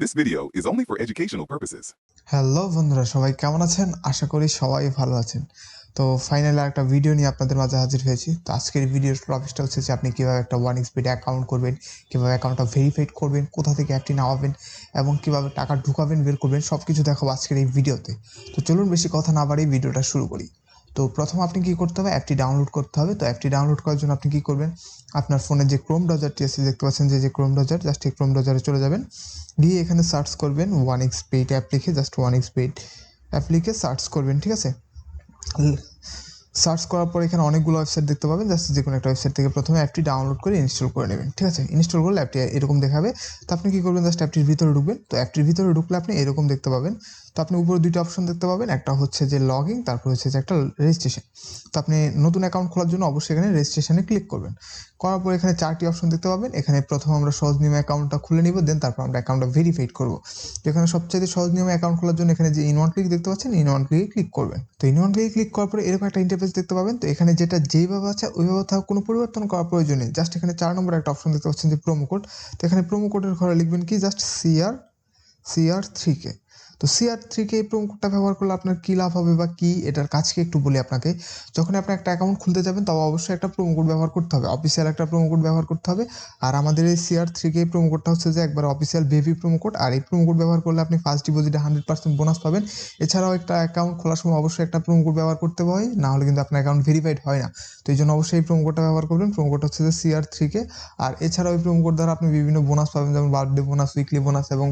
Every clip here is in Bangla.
This video is only for educational purposes. Hello বন্ধুরা, সবাই কেমন আছেন? আশা করি সবাই ভালো আছেন। তো ফাইনালি একটা ভিডিও নিয়ে আপনাদের মাঝে হাজির হয়েছি। তো আজকের ভিডিওর টপিকটা হচ্ছে যে আপনি কীভাবে একটা ওয়ান এক্সপিড অ্যাকাউন্ট করবেন, কীভাবে অ্যাকাউন্টটা ভেরিফাইড করবেন, কোথা থেকে অ্যাপটি নামাবেন, এবং কীভাবে টাকা ঢুকাবেন, বের করবেন সব কিছু দেখাবো আজকের এই ভিডিওতে তো চলুন বেশি কথা না বাড়িয়ে ভিডিওটা শুরু করি। তো প্রথম আপনি কি করতে হবে? অ্যাপটি ডাউনলোড করতে হবে। তো অ্যাপটি ডাউনলোড করার জন্য আপনি কি করবেন? আপনার ফোনে যে ক্রোম ব্রাউজারটি আছে, দেখতে পাচ্ছেন যে যে ক্রোম ব্রাউজার জাস্ট এই ক্রোম ব্রাউজারে চলে যাবেন। গিয়ে এখানে সার্চ করবেন ওয়ান এক্স পেড অ্যাপ লিখে just one X bet app লিখে সার্চ করবেন, ঠিক আছে? সার্চ করার পর এখানে অনেকগুলো ওয়েবসাইট দেখতে পাবেন। জাস্ট যে কোনো একটা ওয়েবসাইট থেকে প্রথমে অ্যাপটি ডাউনলোড করে ইনস্টল করে নেবেন। ঠিক আছে? ইনস্টল করলে অ্যাপটি এরকম দেখাবে। তো আপনি কী করবেন? জাস্ট অ্যাপটির ভিতরে ঢুকবেন। তো অ্যাপটির ভিতরে ঢুকলে আপনি এরকম দেখতে পাবেন। তো আপনি উপরে দুইটা অপশন দেখতে পাবেন। একটা হচ্ছে যে লগ ইন তারপর হচ্ছে যে একটা রেজিস্ট্রেশন তো আপনি নতুন অ্যাকাউন্ট খোলার জন্য অবশ্যই এখানে রেজিস্ট্রেশনে ক্লিক করবেন। করার পর এখানে চারটি অপশন দেখতে পাবেন। এখানে প্রথম আমরা সহজ নিয়মে অ্যাকাউন্টটা খুলে নিব দেন তারপর আমরা অ্যাকাউন্টটা ভেরিফাইড করব। এখানে সবচেয়ে সহজ নিয়মে অ্যাকাউন্ট খোলার জন্য এখানে যে ইন ওয়ান ক্লিক দেখতে পাচ্ছেন ইন ওয়ান ক্লিকে ক্লিক করবেন। তো ইন ক্লিকে ক্লিক করার পরে এরকম একটা ইন্টারফেস দেখতে পাবেন। তো এখানে যেটা যেইভাবে আছে, ওইভাবে থাকা কোনো পরিবর্তন করার প্রয়োজন নেই। জাস্ট এখানে চার নম্বর একটা অপশন দেখতে পাচ্ছেন যে প্রোমো কোড তো এখানে প্রোমো কোডের ঘরে লিখবেন কি? জাস্ট সিআর সিআর থ্রি কে তো সিআর থ্রিকে এই প্রোমো কোডটা ব্যবহার করলে আপনার কী লাভ হবে বা কী? এটার কাজকে একটু বলি আপনাকে। যখন আপনি একটা অ্যাকাউন্ট খুলতে যাবেন, তবে অবশ্যই একটা প্রোমো কোড ব্যবহার করতে হবে। অফিসিয়াল একটা প্রোমো কোড ব্যবহার করতে হবে। আর আমাদের এই সিআর থ্রিকে প্রোমো কোডটা হচ্ছে যে একবার অফিসিয়াল বেবি প্রোমো কোড আর এই প্রোমো কোড ব্যবহার করলে আপনি ফার্স্ট ডিপোজিটে হান্ড্রেড পার্সেন্ট বোনাস পাবেন। এছাড়াও একটা অ্যাকাউন্ট খোলার সময় অবশ্যই একটা প্রোমো কোড ব্যবহার করতে হয়। না হলে কিন্তু আপনার অ্যাকাউন্ট ভেরিফাইড হয় না। তো এই জন্য অবশ্যই এই প্রোমো কোডটা ব্যবহার করবেন। প্রোমো কোড হচ্ছে যে সিআর থ্রিকে আর এছাড়াও এই প্রোমো কোড দ্বারা আপনি বিভিন্ন বোনাস পাবেন, যেমন বার্থডে বোনাস উইকলি বোনাস এবং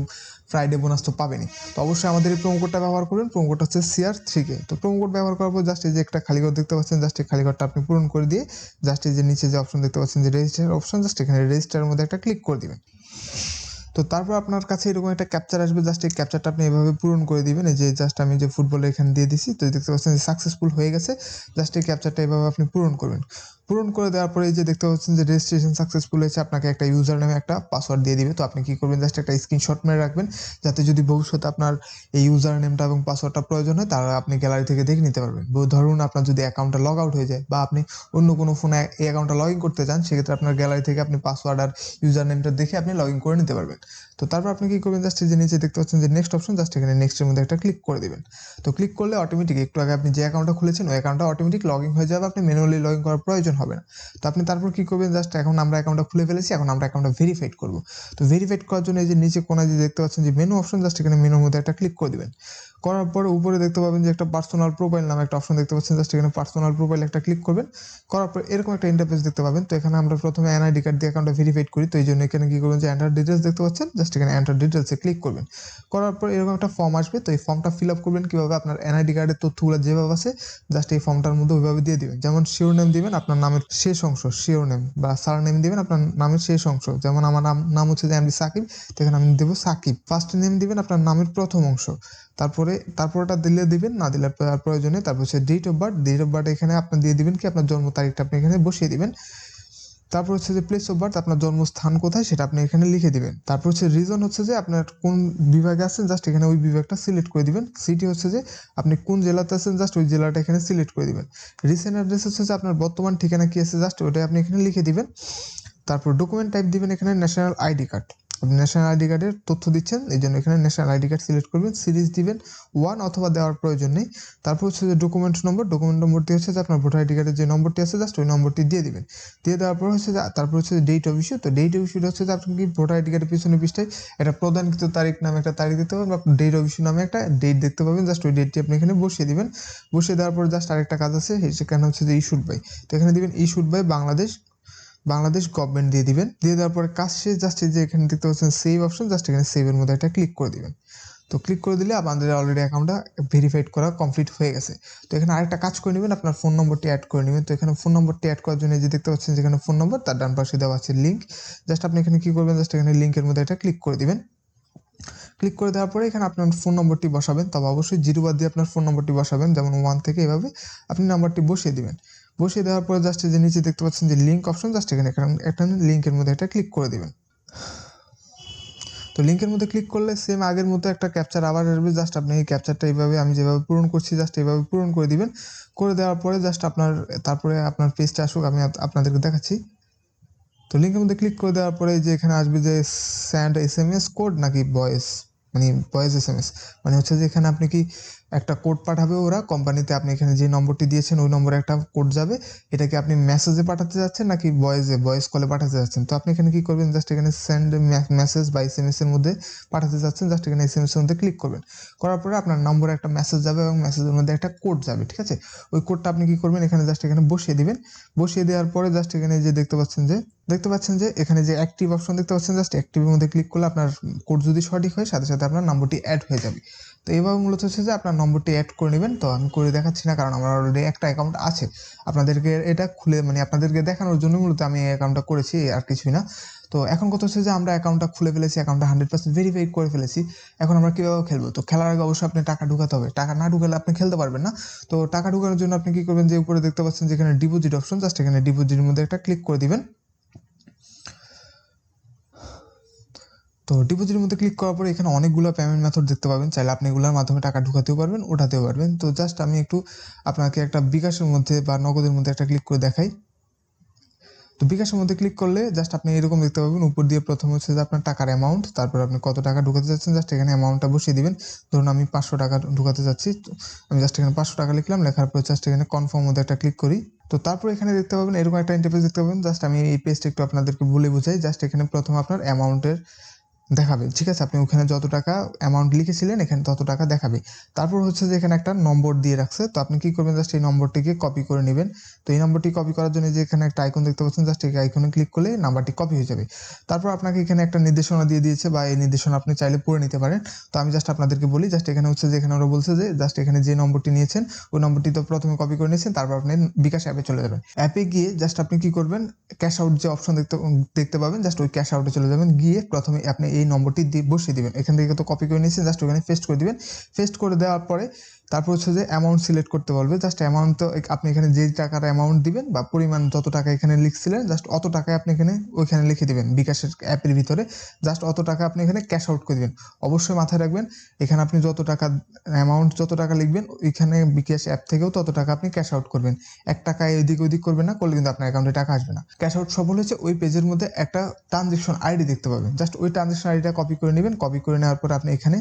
ফ্রাইডে বোনাস তো পাবেনি। তো অবশ্যই আমাদের এই প্রোমোকোডটা ব্যবহার করবেন। প্রোমোকোডটা হচ্ছে সিআর থ্রিকে তো প্রোমোকোড ব্যবহার করার পর জাস্ট এই যে একটা খালি ঘর দেখতে পাচ্ছেন জাস্ট এই খালি ঘরটা আপনি পূরণ করে দিয়ে জাস্ট এই যে নিচে যে অপশন দেখতে পাচ্ছেন, যে রেজিস্টার অপশন জাস্ট এখানে রেজিস্টারের মধ্যে একটা ক্লিক করে দিবেন। তো তারপর আপনার কাছে এরকম একটা ক্যাপচার আসবে জাস্ট এই ক্যাপচারটা আপনি এভাবে পূরণ করে দিবেন। যে জাস্ট আমি যে ফুটবলে এখানে দিয়ে দিছি, তো দেখতে পাচ্ছেন যে সাকসেসফুল হয়ে গেছে। জাস্ট এই ক্যাপচারটা এভাবে আপনি পূরণ করবেন। পূরণ করে দেওয়ার পরে যে দেখতে পাচ্ছেন যে রেজিস্ট্রেশন সাকসেসফুল হয়েছে, আপনাকে একটা ইউজার নামে একটা পাসওয়ার্ড দিয়ে দিবে। তো আপনি কি করবেন জাস্ট একটা স্ক্রিনশট মেরে রাখবেন, যাতে যদি ভবিষ্যতে আপনার এই ইউজার নেমটা এবং পাসওয়ার্ডটা প্রয়োজন হয়, তাহলে আপনি গ্যালারি থেকে দেখে নিতে পারবেন। ধরুন আপনার যদি অ্যাকাউন্টটা লগ আউট হয়ে যায়, বা আপনি অন্য কোনো ফোনে এই অ্যাকাউন্টটা লগ ইন করতে চান, সেক্ষেত্রে আপনার গ্যালারি থেকে আপনি পাসওয়ার্ড আর ইউজার নেমটা দেখে আপনি লগ ইন করে নিতে পারবেন। তো তারপর আপনি কী করবেন? জাস্ট যে নিচে দেখতে পাচ্ছেন যে নেক্সট অপশন জাস্ট এখানে নেক্সটের মধ্যে একটা ক্লিক করে দেবেন। তো ক্লিক করলে অটোমেটিক একটু আগে আপনি যে অ্যাকাউন্টটা খুলেছেন, ওই অ্যাকাউন্টটা অটোমেটিক লগ ইন হয়ে যাবে, আপনি ম্যানুয়ালি লগ ইন করার প্রয়োজন হবে না। তো আপনি তারপর কী করবেন? জাস্ট এখন আমরা অ্যাকাউন্টটা খুলে ফেলেছি, এখন আমরা অ্যাকাউন্টটা ভেরিফাইড করব। তো ভেরিফাইড করার জন্য এই যে নিচে কোনায় যে দেখতে পাচ্ছেন যে মেনু অপশন জাস্ট এখানে মেনুর মধ্যে একটা ক্লিক করে দিবেন। করার পর উপরে দেখতে পাবেন যে একটা পার্সোনাল প্রোফাইল নামে একটা অপশন দেখতে পাচ্ছেন। জাস্ট এখানে পার্সোনাল প্রোফাইল একটা ক্লিক করবেন। করার পর এরকম একটা ইন্টারফেস দেখতে পাবেন। তো এখানে আমরা প্রথমে এনআইডি কার্ড দিয়ে অ্যাকাউন্টটা ভেরিফাইড করি। তো এই জন্য এখানে কি করবেন যে এন্টার ডিটেলস দেখতে পাচ্ছেন। জাস্ট এখানে এন্টার ডিটেলসে ক্লিক করবেন। করার পর এরকম একটা ফর্ম আসবে। তো এই ফর্মটা ফিল আপ করবেন কীভাবে? আপনার এনআইডি কার্ডের তথ্যগুলো যেভাবে আছে জাস্ট এই ফর্মটার মধ্যে ওইভাবে দিয়ে দিবেন। যেমন শিওর নেম দিবেন, আপনার নামের শেষ অংশ শিওর নেম বা সার নেম দিবেন, আপনার নামের শেষ অংশ। যেমন আমার নাম নাম হচ্ছে যে এমডি সাকিব তো এখানে আমি দেবো সাকিব ফার্স্ট নেম দিবেন, আপনার নামের প্রথম অংশ। তারপরে, তারপরটা দিলে দিবেন, না দিলে আর প্রয়োজনে তারপর হচ্ছে date of birth date of birth এখানে আপনি দিয়ে দিবেন কি, আপনার জন্ম তারিখটা আপনি এখানে বসিয়ে দিবেন। তারপর হচ্ছে যে প্লেস অফ বার্থ আপনার জন্মস্থান কোথায় সেটা আপনি এখানে লিখে দিবেন। তারপর হচ্ছে রিজন হচ্ছে যে আপনার কোন বিভাগে আছেন জাস্ট এখানে ওই বিভাগটা সিলেক্ট করে দিবেন। সিটি হচ্ছে যে আপনি কোন জেলাতে আছেন জাস্ট ওই জেলাটা এখানে সিলেক্ট করে দিবেন। রিসেন্ট অ্যাড্রেস হচ্ছে যে আপনার বর্তমান ঠিকানা কি আছে জাস্ট ওটাই আপনি এখানে লিখে দিবেন। তারপর ডকুমেন্ট টাইপ দিবেন এখানে ন্যাশনাল আইডি কার্ড আপনি ন্যাশনাল আইডি কার্ডের তথ্য দিচ্ছেন, এই জন্য এখানে ন্যাশনাল আইডি কার্ড সিলেক্ট করবেন সিরিজ দিবেন ওয়ান অথবা দেওয়ার প্রয়োজন নেই। তারপর হচ্ছে যে ডকুমেন্ট নম্বর ডকুমেন্ট নম্বরটি হচ্ছে যে আপনার ভোটার আইডি কার্ডের যে নম্বরটি আছে জাস্ট ওই নম্বরটি দিয়ে দিবেন। দিয়ে দেওয়ার পর হচ্ছে যে, তারপর হচ্ছে ডেট অফ ইস্যু তো ডেট অফ ইস্যুটা হচ্ছে যে আপনি কি ভোটার আইডি কার্ডের পিছনে পৃষ্ঠায় একটা প্রদানকৃত তারিখ নামে একটা তারিখ দিতে পাবেন, বা ডেট অফ ইস্যু নামে একটা ডেট দেখতে পাবেন জাস্ট ওই ডেটটি আপনি এখানে বসিয়ে দিবেন। বসিয়ে দেওয়ার পর জাস্ট আরেকটা কাজ আছে, সেখানে হচ্ছে যে ইস্যুড বাই তো এখানে দিবেন issued by Bangladesh Bangladesh government দিয়ে দিবেন। দিয়ে দেওয়ার পরে কাজ শেষ জাস্ট যে এখানে দেখতে পাচ্ছেন সেভ অপশন জাস্ট এখানে সেভের মধ্যে একটা ক্লিক করে দিবেন। তো ক্লিক করে দিলে আপনাদের অলরেডি অ্যাকাউন্টটা ভেরিফাইড করা কমপ্লিট হয়ে গেছে। তো এখানে আরেকটা কাজ করে নেবেন, আপনার ফোন নম্বরটি অ্যাড করে নেবেন। তো এখানে ফোন নম্বরটি অ্যাড করার জন্য যে দেখতে পাচ্ছেন যেখানে ফোন নম্বর তার ডান পাশে দেওয়া আছে লিঙ্ক জাস্ট আপনি এখানে কী করবেন জাস্ট এখানে লিঙ্কের মধ্যে একটা ক্লিক করে দিবেন। ক্লিক করে দেওয়ার পরে এখানে আপনার ফোন নম্বরটি বসাবেন। তবে অবশ্যই জিরো বাদ দিয়ে আপনার ফোন নম্বরটি বসাবেন। যেমন ওয়ান থেকে এভাবে আপনি নাম্বারটি বসিয়ে দিবেন। বসিয়ে দেওয়ার পরে জাস্ট যে নিচে দেখতে পাচ্ছেন যে লিঙ্ক অপশন জাস্ট এখানে একটা লিঙ্কের মধ্যে একটা ক্লিক করে দিবেন। তো লিঙ্কের মধ্যে ক্লিক করলে সেম আগের মতো একটা ক্যাপচার আবার আসবে জাস্ট আপনি এই ক্যাপচারটা এইভাবে, আমি যেভাবে পূরণ করছি জাস্ট এইভাবে পূরণ করে দিবেন। করে দেওয়ার পরে জাস্ট আপনার, তারপরে আপনার পেজটা আসুক, আমি আপনাদেরকে দেখাচ্ছি। তো লিঙ্কের মধ্যে ক্লিক করে দেওয়ার পরে যে এখানে আসবে যে send S M S code নাকি ভয়েস মানে ভয়েস এস এম এস মানে হচ্ছে যে এখানে আপনি কি একটা কোড পাঠাবে ওরা কোম্পানিতে আপনি এখানে যে নম্বরটি দিয়েছেন, ওই নম্বরে একটা কোড যাবে। এটাকে আপনি মেসেজে পাঠাতে যাচ্ছেন নাকি ভয়েসে ভয়েস কলে পাঠাতে যাচ্ছেন? তো আপনি এখানে কী করবেন? জাস্ট এখানে সেন্ড মেসেজ বা এস এর মধ্যে পাঠাতে যাচ্ছেন জাস্ট এখানে এস এর মধ্যে ক্লিক করবেন। করার পরে আপনার নম্বরে একটা মেসেজ যাবে এবং মেসেজের মধ্যে একটা কোড যাবে, ঠিক আছে? ওই কোডটা আপনি কী করবেন? এখানে জাস্ট এখানে বসিয়ে দিবেন। বসিয়ে দেওয়ার পরে জাস্ট এখানে যে দেখতে পাচ্ছেন যে, দেখতে পাচ্ছেন যে এখানে যে অ্যাক্টিভ অপশন দেখতে পাচ্ছেন জাস্ট অ্যাক্টিভের মধ্যে ক্লিক করলে আপনার কোড যদি সঠিক হয়, সাথে সাথে আপনার নম্বরটি অ্যাড হয়ে যাবে। তো এইভাবে মূলত হচ্ছে যে আপনার নম্বরটি অ্যাড করে নেবেন। তো আমি করে দেখাচ্ছি না, কারণ আমার অলরেডি একটা অ্যাকাউন্ট আছে। আপনাদেরকে এটা খুলে মানে আপনাদেরকে দেখানোর জন্য মূলত আমি এই অ্যাকাউন্টটা করেছি, আর কিছুই না। তো এখন কথা হচ্ছে যে আমরা অ্যাকাউন্টটা খুলে ফেলেছি অ্যাকাউন্টটা হান্ড্রেড পার্সেন্ট ভেরিফাই করে ফেলেছি। এখন আমরা কীভাবে খেলব? তো খেলার আগে অবশ্যই আপনি টাকা ঢুকাতে হবে। টাকা না ঢুকালে আপনি খেলতে পারবেন না। তো টাকা ঢুকানোর জন্য আপনি কী করবেন? যে উপরে দেখতে পাচ্ছেন যেখানে ডিপোজিট অপশন জাস্ট এখানে ডিপোজিটের মধ্যে একটা ক্লিক করে দিবেন। তো ডিপোজিটের মধ্যে ক্লিক করার পরে এখানে অনেকগুলো পেমেন্ট মেথড দেখতে পাবেন। চাইলে আপনি এগুলোর মাধ্যমে টাকা ঢুকাতেও পারবেন, ওঠাতেও পারবেন। তো জাস্ট আমি একটু আপনাকে একটা বিকাশের মধ্যে বা নগদের মধ্যে একটা ক্লিক করে দেখাই। তো বিকাশের মধ্যে ক্লিক করলে জাস্ট আপনি এরকম দেখতে পাবেন, উপর দিয়ে প্রথম হচ্ছে যে আপনার টাকার অ্যামাউন্ট তারপর আপনি কত টাকা ঢুকাতে যাচ্ছেন জাস্ট এখানে অ্যামাউন্টটা বসিয়ে দিবেন। ধরুন আমি পাঁচশো টাকা ঢুকাতে যাচ্ছি, তো আমি জাস্ট এখানে পাঁচশো টাকা লিখলাম, লেখার পর জাস্ট এখানে কনফার্ম মধ্যে একটা ক্লিক করি। তো তারপর এখানে দেখতে পাবেন, এরকম একটা ইন্টারফেস দেখতে পাবেন। জাস্ট আমি এই পেজটা একটু আপনাদেরকে বলে বুঝাই। জাস্ট এখানে প্রথম আপনার অ্যামাউন্টের দেখাবে। ঠিক আছে? আপনি ওখানে যত টাকা অ্যামাউন্ট লিখেছিলেন, এখানে তত টাকা দেখাবে। তারপর হচ্ছে যে এখানে একটা নম্বর দিয়ে রাখছে। তো আপনি কী করবেন? জাস্ট এই নম্বরটিকে কপি করে নেবেন। তো এই নম্বরটি কপি করার জন্য যে এখানে একটা আইকন দেখতে পাচ্ছেন জাস্ট এই আইকনে ক্লিক করলে নাম্বারটি কপি হয়ে যাবে। তারপর আপনাকে এখানে একটা নির্দেশনা দিয়ে দিয়েছে বা এই নির্দেশনা আপনি চাইলে পড়ে নিতে পারেন। তো আমি জাস্ট আপনাদেরকে বলি জাস্ট এখানে হচ্ছে যে এখানে ওরা বলছে যে জাস্ট এখানে যে নম্বরটি নিয়েছেন, ওই নম্বরটি তো প্রথমে কপি করে নিয়েছেন, তারপর আপনি বিকাশ অ্যাপে চলে যাবেন। অ্যাপে গিয়ে জাস্ট আপনি কি করবেন? ক্যাশ আউট যে অপশন দেখতে দেখতে পাবেন জাস্ট ওই ক্যাশ আউটে চলে যাবেন। গিয়ে প্রথমে আপনি এই নম্বরটি বসিয়ে দেবেন। এখান থেকে তো কপি করে নিয়েছেন জাস্ট ওখানে পেস্ট করে দেবেন। পেস্ট করে দেওয়ার পরে তারপর হচ্ছে যে অ্যামাউন্ট সিলেক্ট করতে বলবে। জাস্ট অ্যামাউন্ট তো আপনি এখানে যে টাকার অ্যামাউন্ট দিবেন বা পরিমাণ যত টাকা এখানে লিখছিলেন জাস্ট অত টাকায় আপনি এখানে ওইখানে লিখে দিবেন বিকাশের অ্যাপের ভিতরে। জাস্ট অত টাকা আপনি এখানে ক্যাশ আউট করে দিবেন। অবশ্যই মাথায় রাখবেন, এখানে আপনি যত টাকা অ্যামাউন্ট যত টাকা লিখবেন, ওইখানে বিকাশ অ্যাপ থেকেও তত টাকা আপনি ক্যাশ আউট করবেন। এক টাকা এদিক ওদিক করবেন না, করলে কিন্তু আপনার অ্যাকাউন্টে টাকা আসবে না। ক্যাশ আউট সফল হয়েছে, ওই পেজের মধ্যে একটা ট্রানজেকশন আইডি দেখতে পাবেন। জাস্ট ওই ট্রানজেকশন আইডিটা কপি করে নেবেন। কপি করে নেওয়ার পর আপনি এখানে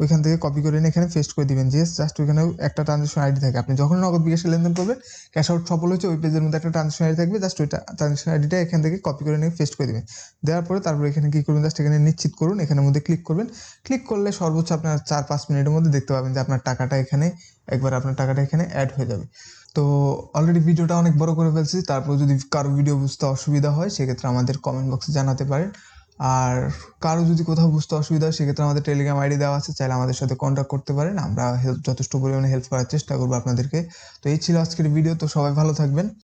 ওইখান থেকে কপি করে নিয়ে এখানে পেস্ট করে দিবেন। যে জাস্ট ওইখানে একটা ট্রানজেকশন আইডি থাকে। আপনি যখন নগদ বিকাশে লেনদেন করবেন ক্যাশ আউট সফল হয়েছে, ওই পেজের মধ্যে একটা ট্রানজেকশন আইডি থাকবে। জাস্ট ওইটা ট্রানজেকশন আইডিটা এখান থেকে কপি করে নিয়ে পেস্ট করে দিবেন। দেওয়ার পরে তারপর এখানে কী করবেন? জাস্ট এখানে নিশ্চিত করুন। এখানের মধ্যে ক্লিক করবেন। ক্লিক করলে সর্বোচ্চ আপনার চার পাঁচ মিনিটের মধ্যে দেখতে পাবেন যে আপনার টাকাটা এখানে, একবার আপনার টাকাটা এখানে অ্যাড হয়ে যাবে। তো অলরেডি ভিডিওটা অনেক বড় করে ফেলছি। তারপর যদি কারও ভিডিও বুঝতে অসুবিধা হয়, সেক্ষেত্রে আমাদের কমেন্ট বক্সে জানাতে পারেন। আর কারও যদি কোথাও বুঝতে অসুবিধা হয়, সেক্ষেত্রে আমাদের টেলিগ্রাম আইডি দেওয়া আছে, চাইলে আমাদের সাথে কন্ট্যাক্ট করতে পারেন। আমরা হেল্প যথেষ্ট পরিমাণে হেল্প করার চেষ্টা করব আপনাদেরকে। তো এই ছিল আজকের ভিডিও তো সবাই ভালো থাকবেন।